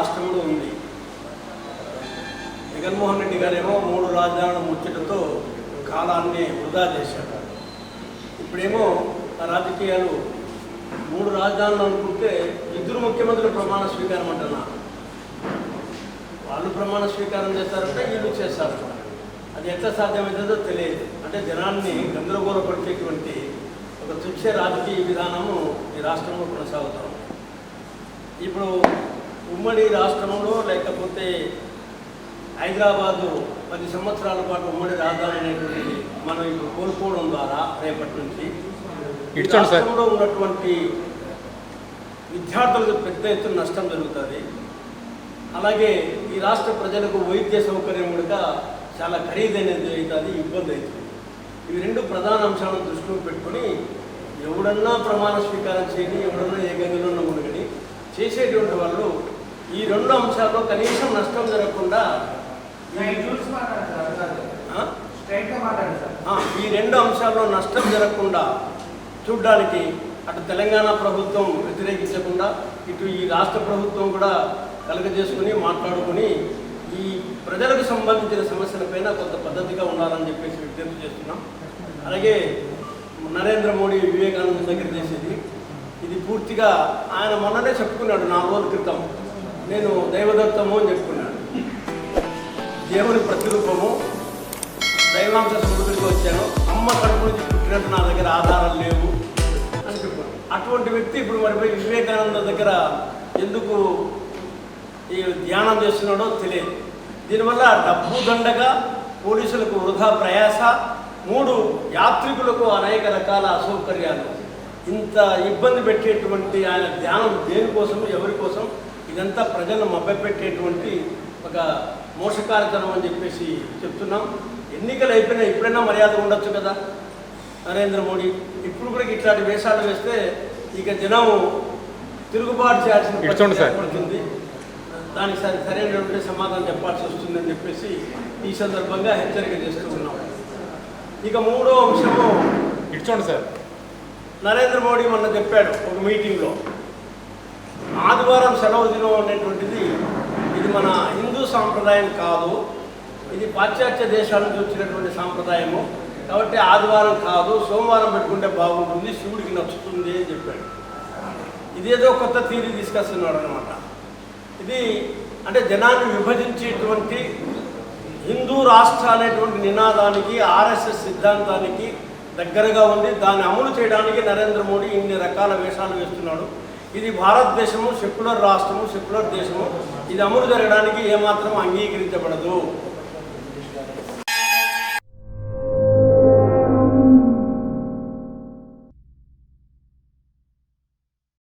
రాష్ట్రంలో ఉంది. జగన్మోహన్ రెడ్డి గారేమో మూడు రాజధానుల ముచ్చటతో కాలాన్ని వృధా చేశారు. ఇప్పుడేమో రాజకీయాలు మూడు రాజధానులు అనుకుంటే ఇద్దరు ముఖ్యమంత్రులు ప్రమాణ స్వీకారం అంటున్నారు. వాళ్ళు ప్రమాణ స్వీకారం చేస్తారంటే వీళ్ళు చేస్తారు. అది ఎట్లా సాధ్యమవుతుందో తెలియదు. అంటే జనాన్ని గందరగోళపరిచేటువంటి ఒక తుచ్చే రాజకీయ విధానము ఈ రాష్ట్రంలో కొనసాగుతాం ఇప్పుడు ఉమ్మడి రాష్ట్రంలో లేకపోతే హైదరాబాదు పది సంవత్సరాల పాటు ఉమ్మడి రాజధాని అనేటువంటిది మనం ఇప్పుడు కోల్పోవడం ద్వారా రేపటి నుంచి. రాష్ట్రంలో ఉన్నటువంటి విద్యార్థులకు పెద్ద ఎత్తున నష్టం జరుగుతుంది అలాగే ఈ రాష్ట్ర ప్రజలకు వైద్య సౌకర్యం కూడా చాలా ఖరీదైనది అవుతుంది ఇబ్బంది అవుతుంది ఇవి రెండు ప్రధాన అంశాలను దృష్టిలో పెట్టుకొని ఎవడన్నా ప్రమాణ స్వీకారం చేయని ఎవడన్నా ఏ గంగలో ఉండగని చేసేటువంటి వాళ్ళు ఈ రెండు అంశాల్లో కనీసం నష్టం జరగకుండా ఈ- రెండు అంశాల్లో నష్టం జరగకుండా చూడ్డానికి అటు తెలంగాణ ప్రభుత్వం వ్యతిరేకించకుండా ఇటు ఈ రాష్ట్ర ప్రభుత్వం కూడా కలగజేసుకుని మాట్లాడుకుని ఈ ప్రజలకు సంబంధించిన సమస్యలపైన కొంత పద్ధతిగా ఉండాలని చెప్పేసి విజ్ఞప్తి చేస్తున్నాం. అలాగే నరేంద్ర మోడీ వివేకానంద దగ్గర చేసేది. ఇది పూర్తిగా ఆయన మొన్ననే చెప్పుకున్నాడు నాలుగు రోజుల క్రితం. నేను దైవదత్తము అని చెప్పుకున్నాను. దేవుని ప్రతిరూపము దైవాంశ స్మృతికి వచ్చాను. అమ్మ కడుపు నుంచి పుట్టినట్టు నా దగ్గర ఆధారాలు లేవు అని చెప్పాను అటువంటి వ్యక్తి ఇప్పుడు మరిపోయి వివేకానంద దగ్గర ఎందుకు ఈ ధ్యానం చేస్తున్నాడో తెలియదు. దీనివల్ల డబ్బు దండగా పోలీసులకు వృధా ప్రయాస మూడు యాత్రికులకు అనేక రకాల అసౌకర్యాలు. ఇంత ఇబ్బంది పెట్టేటువంటి ఆయన ధ్యానం దేనికోసం ఎవరి కోసం ఇదంతా ప్రజలను మభ్యపెట్టేటువంటి ఒక మోసకారితనం అని చెప్పేసి చెప్తున్నాం. ఎన్నికలు అయిపోయినా ఇప్పుడైనా మర్యాద ఉండొచ్చు కదా? నరేంద్ర మోడీ ఇప్పుడు కూడా ఇట్లాంటి వేషాలు వేస్తే ఇక జనం తిరుగుబాటు చేయాల్సిన ఏర్పడుతుంది. దానికి సరి సరైనటువంటి సమాధానం చెప్పాల్సి వస్తుందని చెప్పేసి ఈ సందర్భంగా హెచ్చరిక చేస్తూ ఉన్నాం. ఇక మూడో అంశము ఇడ్చండి సార్. నరేంద్ర మోడీ మొన్న చెప్పాడు ఒక మీటింగ్లో. ఆదివారం సెలవు దినం అనేటువంటిది ఇది మన హిందూ సాంప్రదాయం కాదు. ఇది పాశ్చాత్య దేశాల నుంచి వచ్చినటువంటి సాంప్రదాయము. కాబట్టి ఆదివారం కాదు సోమవారం పెట్టుకుంటే బాగుంటుంది శివుడికి నచ్చుతుంది అని చెప్పాడు. ఇదేదో కొత్త తీరి తీసుకొస్తున్నాడు అనమాట ఇది అంటే జనాన్ని విభజించేటువంటి హిందూ రాష్ట్ర అనేటువంటి నినాదానికి ఆర్ఎస్ఎస్ సిద్ధాంతానికి దగ్గరగా ఉంది. దాన్ని అమలు చేయడానికి నరేంద్ర మోడీ ఇన్ని రకాల వేషాలు వేస్తున్నాడు. ఇది భారతదేశము సెక్యులర్ రాష్ట్రము సెక్యులర్ దేశము. ఇది అమలు జరగడానికి ఏమాత్రం అంగీకరించబడదు.